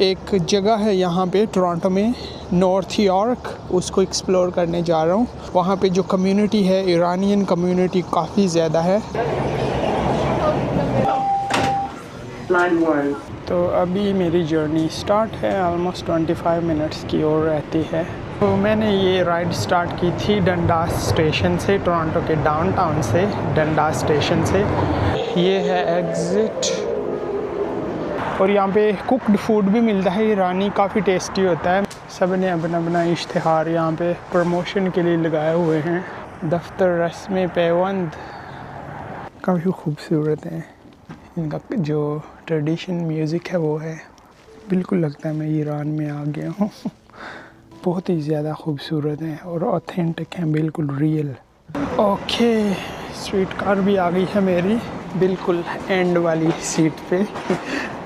एक जगह है यहाँ पे टोरंटो में नॉर्थ यॉर्क उसको एक्सप्लोर करने जा रहा हूँ। वहाँ पे जो कम्युनिटी है ईरानियन कम्युनिटी काफ़ी ज़्यादा है। तो अभी मेरी जर्नी स्टार्ट है ऑलमोस्ट 25 मिनट्स की ओर रहती है। तो मैंने ये राइड स्टार्ट की थी डंडास स्टेशन से टोरंटो के डाउनटाउन से डंडास स्टेशन से। ये है एग्ज़िट और यहाँ पे कुकड फ़ूड भी मिलता है ईरानी काफ़ी टेस्टी होता है। सबने अपना अपना इश्तहार यहाँ पे प्रमोशन के लिए लगाए हुए हैं। दफ्तर रस्म पेवंद। काफ़ी खूबसूरत हैं। इनका जो ट्रेडिशन म्यूज़िक है वो है। बिल्कुल लगता है मैं ईरान में आ गया हूँ। बहुत ही ज़्यादा खूबसूरत हैं और ऑथेंटिक हैं, बिल्कुल रियल ओके स्वीट कार भी आ गई है मेरी। बिल्कुल एंड वाली सीट पे।